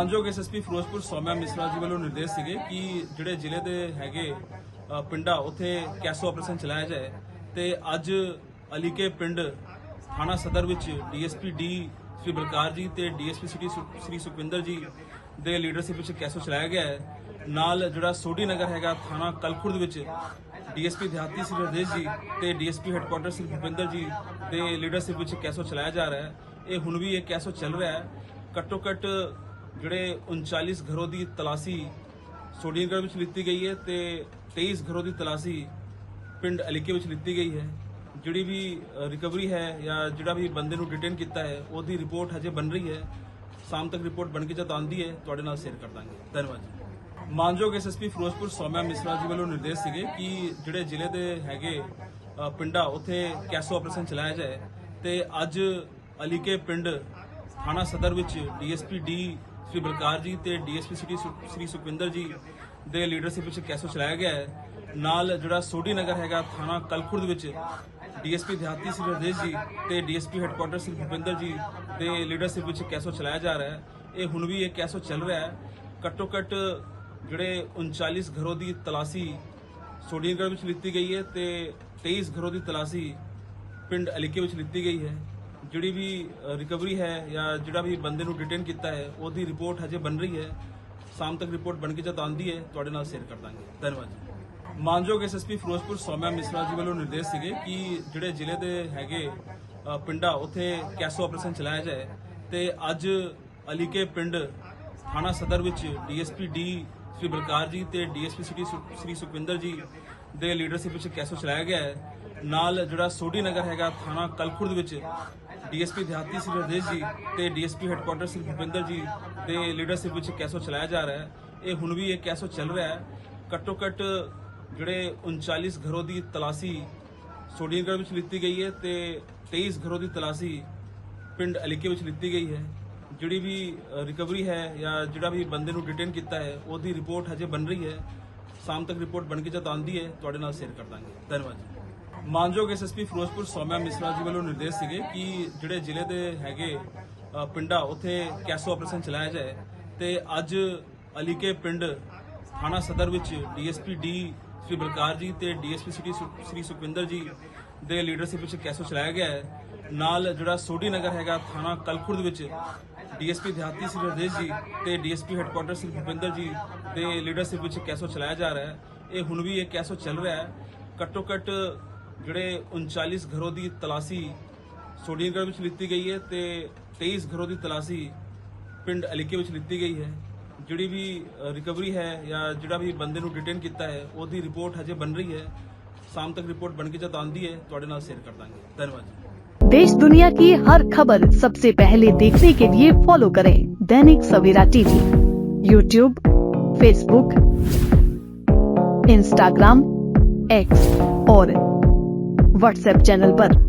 ਮਾਨਯੋਗ ਐਸਐਸਪੀ ਫਿਰੋਜ਼ਪੁਰ ਸੌਮਿਆ ਮਿਸਰਾ ਜੀ ਵੱਲੋਂ ਨਿਰਦੇਸ਼ ਸੀਗੇ ਕਿ ਜਿਹੜੇ ਜ਼ਿਲ੍ਹੇ ਦੇ ਹੈਗੇ ਪਿੰਡਾਂ ਉੱਥੇ ਕੈਸੋ ਆਪਰੇਸ਼ਨ ਚਲਾਇਆ ਜਾਏ ਤੇ ਅੱਜ ਅਲੀਕੇ ਪਿੰਡ ਥਾਣਾ ਸਦਰ ਵਿੱਚ ਡੀਐਸਪੀ ਡੀ ਸ੍ਰੀ ਬਲਕਾਰ ਜੀ ਤੇ ਡੀਐਸਪੀ ਸਿਟੀ ਸੁ- ਸ੍ਰੀ ਸੁਖਵਿੰਦਰ ਜੀ ਦੇ ਲੀਡਰਸ਼ਿਪ ਵਿੱਚ ਕੈਸੋ ਚਲਾਇਆ ਗਿਆ ਹੈ। ਨਾਲ ਜਿਹੜਾ ਸੋਢੀ ਨਗਰ ਹੈਗਾ, ਥਾਣਾ ਕਲਖੁਰਦ ਵਿੱਚ ਡੀਐਸਪੀ ਦਿਹਾਤੀ ਸ੍ਰੀ ਰਜੇਸ਼ ਜੀ ਤੇ ਡੀਐਸਪੀ ਹੈੱਡਕੁਆਟਰ ਸ੍ਰੀ ਭੁਪਿੰਦਰ ਜੀ ਦੇ ਲੀਡਰਸ਼ਿਪ ਵਿੱਚ ਕੈਸੋ ਚਲਾਇਆ ਜਾ ਰਿਹਾ ਹੈ। ਇਹ ਹੁਣ ਵੀ ਇਹ ਕੈਸੋ ਚੱਲ ਰਿਹਾ ਹੈ। ਘੱਟੋ ਘੱਟ ਜਿਹੜੇ 39 ਘਰੋਂ ਦੀ ਤਲਾਸ਼ੀ ਸੋਢੀਗੜ੍ਹ ਵਿੱਚ ਲਿੱਤੀ ਗਈ ਹੈ ਤੇ 23 ਘਰੋਂ ਦੀ ਤਲਾਸ਼ੀ ਪਿੰਡ ਅਲੀਕੇ ਵਿੱਚ ਲਿੱਤੀ ਗਈ ਹੈ। ਜਿਹੜੀ ਵੀ ਰਿਕਵਰੀ ਹੈ ਜਾਂ ਜਿਹੜਾ ਵੀ ਬੰਦੇ ਨੂੰ ਡਿਟੇਨ ਕੀਤਾ ਹੈ, ਉਹਦੀ ਰਿਪੋਰਟ ਹਜੇ ਬਣ ਰਹੀ ਹੈ। ਸ਼ਾਮ ਤੱਕ ਰਿਪੋਰਟ ਬਣ ਕੇ ਜਦ ਆਉਂਦੀ ਹੈ, ਤੁਹਾਡੇ ਨਾਲ ਸ਼ੇਅਰ ਕਰ ਦਾਂਗੇ। ਧੰਨਵਾਦ ਜੀ। ਮਾਨਯੋਗ ਐਸਐਸਪੀ ਫਿਰੋਜ਼ਪੁਰ ਸੌਮਿਆ ਮਿਸਰਾ ਜੀ ਵੱਲੋਂ ਨਿਰਦੇਸ਼ ਸੀਗੇ ਕਿ ਜਿਹੜੇ ਜ਼ਿਲ੍ਹੇ ਦੇ ਹੈਗੇ ਪਿੰਡਾਂ, ਉੱਥੇ ਕੈਸੋ ਆਪਰੇਸ਼ਨ ਚਲਾਇਆ ਜਾਏ। ਤੇ ਅੱਜ ਅਲੀਕੇ ਪਿੰਡ ਥਾਣਾ ਸਦਰ ਵਿੱਚ ਡੀਐਸਪੀ ਡੀ ਸ੍ਰੀ ਬਲਕਾਰ ਜੀ ਤੇ ਡੀਐਸਪੀ ਸਿਟੀ ਸੁ- ਸ੍ਰੀ ਸੁਖਵਿੰਦਰ ਜੀ ਦੇ ਲੀਡਰਸ਼ਿਪ ਵਿੱਚ ਕੈਸੋ ਚਲਾਇਆ ਗਿਆ ਹੈ। ਨਾਲ ਜਿਹੜਾ ਸੋਢੀ ਨਗਰ ਹੈਗਾ, ਥਾਣਾ ਕਲਖੁਰਦ ਵਿੱਚ ਡੀਐਸਪੀ ਦਿਹਾਤੀ ਸ੍ਰੀ ਰਜੇਸ਼ ਜੀ ਤੇ ਡੀਐਸਪੀ ਹੈੱਡਕੁਆਟਰ ਸ੍ਰੀ ਭੁਪਿੰਦਰ ਜੀ ਦੇ ਲੀਡਰਸ਼ਿਪ ਵਿੱਚ ਕੈਸੋ ਚਲਾਇਆ ਜਾ ਰਿਹਾ ਹੈ। ਇਹ ਹੁਣ ਵੀ ਇਹ ਕੈਸੋ ਚੱਲ ਰਿਹਾ ਹੈ। ਘੱਟੋ ਘੱਟ ਜਿਹੜੇ 39 ਘਰੋਂ ਦੀ ਤਲਾਸ਼ੀ ਸੋਢੀਗੜ੍ਹ ਵਿੱਚ ਲਿੱਤੀ ਗਈ ਹੈ ਤੇ 23 ਘਰੋਂ ਦੀ ਤਲਾਸ਼ੀ ਪਿੰਡ ਅਲੀਕੇ ਵਿੱਚ ਲਿੱਤੀ ਗਈ ਹੈ। ਜਿਹੜੀ ਵੀ ਰਿਕਵਰੀ ਹੈ ਜਾਂ ਜਿਹੜਾ ਵੀ ਬੰਦੇ ਨੂੰ ਡਿਟੇਨ ਕੀਤਾ ਹੈ, ਉਹਦੀ ਰਿਪੋਰਟ ਹਜੇ ਬਣ ਰਹੀ ਹੈ। ਸ਼ਾਮ ਤੱਕ ਰਿਪੋਰਟ ਬਣ ਕੇ ਜਦ ਆਉਂਦੀ ਹੈ, ਤੁਹਾਡੇ ਨਾਲ ਸ਼ੇਅਰ ਕਰ ਦਾਂਗੇ। ਧੰਨਵਾਦ ਜੀ। ਮਾਨਯੋਗ ਐਸਐਸਪੀ ਫਿਰੋਜ਼ਪੁਰ ਸੌਮਿਆ ਮਿਸਰਾ ਜੀ ਵੱਲੋਂ ਨਿਰਦੇਸ਼ ਸੀਗੇ ਕਿ ਜਿਹੜੇ ਜ਼ਿਲ੍ਹੇ ਦੇ ਹੈਗੇ ਪਿੰਡਾਂ ਉੱਥੇ ਕੈਸੋ ਆਪਰੇਸ਼ਨ ਚਲਾਇਆ ਜਾਏ। ਤੇ ਅੱਜ ਅਲੀਕੇ ਪਿੰਡ ਥਾਣਾ ਸਦਰ ਵਿੱਚ ਡੀਐਸਪੀ ਡੀ ਸ੍ਰੀ ਬਲਕਾਰ ਜੀ ਤੇ ਡੀਐਸਪੀ ਸਿਟੀ ਸੁ- ਸ੍ਰੀ ਸੁਖਵਿੰਦਰ ਜੀ ਦੇ ਲੀਡਰਸ਼ਿਪ ਵਿੱਚ ਕੈਸੋ ਚਲਾਇਆ ਗਿਆ ਹੈ। ਨਾਲ ਜਿਹੜਾ ਸੋਢੀ ਨਗਰ ਹੈਗਾ, ਥਾਣਾ ਕਲਖੁਰਦ ਵਿੱਚ ਡੀਐਸਪੀ ਦਿਹਾਤੀ ਸ੍ਰੀ ਰਜੇਸ਼ ਜੀ ਤੇ ਡੀਐਸਪੀ ਹੈੱਡਕੁਆਟਰ ਸ੍ਰੀ ਭੁਪਿੰਦਰ ਜੀ ਦੇ ਲੀਡਰਸ਼ਿਪ ਵਿੱਚ ਕੈਸੋ ਚਲਾਇਆ ਜਾ ਰਿਹਾ ਹੈ। ਇਹ ਹੁਣ ਵੀ ਇਹ ਕੈਸੋ ਚੱਲ ਰਿਹਾ ਹੈ। ਘੱਟੋ ਘੱਟ ਜਿਹੜੇ 39 ਘਰੋਂ ਦੀ ਤਲਾਸ਼ੀ ਸੋਢੀਗੜ੍ਹ ਵਿੱਚ ਲਿੱਤੀ ਗਈ ਹੈ ਤੇ 23 ਘਰੋਂ ਦੀ ਤਲਾਸ਼ੀ ਪਿੰਡ ਅਲੀਕੇ ਵਿੱਚ ਲਿੱਤੀ ਗਈ ਹੈ। ਜਿਹੜੀ ਵੀ ਰਿਕਵਰੀ ਹੈ ਜਾਂ ਜਿਹੜਾ ਵੀ ਬੰਦੇ ਨੂੰ ਡਿਟੇਨ ਕੀਤਾ ਹੈ, ਉਹਦੀ ਰਿਪੋਰਟ ਹਜੇ ਬਣ ਰਹੀ ਹੈ। ਸ਼ਾਮ ਤੱਕ ਰਿਪੋਰਟ ਬਣ ਕੇ ਜਦ ਆਉਂਦੀ ਹੈ, ਤੁਹਾਡੇ ਨਾਲ ਸ਼ੇਅਰ ਕਰ ਦਾਂਗੇ। ਧੰਨਵਾਦ ਜੀ। ਮਾਨਯੋਗ ਐਸਐਸਪੀ ਫਿਰੋਜ਼ਪੁਰ ਸੌਮਿਆ ਮਿਸਰਾ ਜੀ ਵੱਲੋਂ ਨਿਰਦੇਸ਼ ਸੀਗੇ ਕਿ ਜਿਹੜੇ ਜ਼ਿਲ੍ਹੇ ਦੇ ਹੈਗੇ ਅ, ਪਿੰਡਾਂ ਉੱਥੇ ਕੈਸੋ ਆਪਰੇਸ਼ਨ ਚਲਾਇਆ ਜਾਏ। ਤੇ ਅੱਜ ਅਲੀਕੇ ਪਿੰਡ ਥਾਣਾ ਸਦਰ ਵਿੱਚ ਡੀਐਸਪੀ ਡੀ ਸ੍ਰੀ ਬਲਕਾਰ ਜੀ ਤੇ ਡੀਐਸਪੀ ਸਿਟੀ ਸੁ- ਸ੍ਰੀ ਸੁਖਵਿੰਦਰ ਜੀ ਦੇ ਲੀਡਰਸ਼ਿਪ ਵਿੱਚ ਕੈਸੋ ਚਲਾਇਆ ਗਿਆ ਹੈ। ਨਾਲ ਜਿਹੜਾ ਸੋਢੀ ਨਗਰ ਹੈਗਾ ਥਾਣਾ ਕਲਖੁਰਦ ਵਿੱਚ ਡੀਐਸਪੀ ਦਿਹਾਤੀ ਸ੍ਰੀ ਰਜੇਸ਼ ਜੀ ਤੇ ਡੀਐਸਪੀ ਹੈੱਡਕੁਆਟਰ ਸ੍ਰੀ ਭੁਪਿੰਦਰ ਜੀ ਦੇ ਲੀਡਰਸ਼ਿਪ ਵਿੱਚ ਕੈਸੋ ਚਲਾਇਆ ਜਾ ਰਿਹਾ ਹੈ। ਇਹ ਹੁਣ ਵੀ ਇਹ ਕੈਸੋ ਚੱਲ ਰਿਹਾ ਹੈ। ਘੱਟੋ ਘੱਟ ਜਿਹੜੇ 39 ਘਰੋਂ ਦੀ ਤਲਾਸ਼ੀ ਸੋਢੀਗੜ੍ਹ ਵਿੱਚ ਲਿੱਤੀ ਗਈ ਹੈ ਤੇ 23 ਘਰੋਂ ਦੀ ਤਲਾਸ਼ੀ ਪਿੰਡ ਅਲੀਕੇ ਵਿੱਚ ਲਿੱਤੀ ਗਈ ਹੈ ਜਿਹੜੀ ਵੀ ਰਿਕਵਰੀ ਹੈ ਜਾਂ ਜਿਹੜਾ ਵੀ ਬੰਦੇ ਨੂੰ ਡਿਟੇਨ ਕੀਤਾ ਹੈ ਉਹਦੀ ਰਿਪੋਰਟ ਹਜੇ ਬਣ ਰਹੀ ਹੈ ਸ਼ਾਮ ਤੱਕ ਰਿਪੋਰਟ ਬਣ ਕੇ ਜਦ ਆਉਂਦੀ ਹੈ ਤੁਹਾਡੇ ਨਾਲ ਸ਼ੇਅਰ ਕਰ ਦਾਂਗੇ ਧੰਨਵਾਦ ਜੀ देश दुनिया की हर खबर सबसे पहले देखने के लिए फॉलो करें दैनिक Savera TV YouTube Facebook Instagram X और व्हाट्सएप चैनल पर।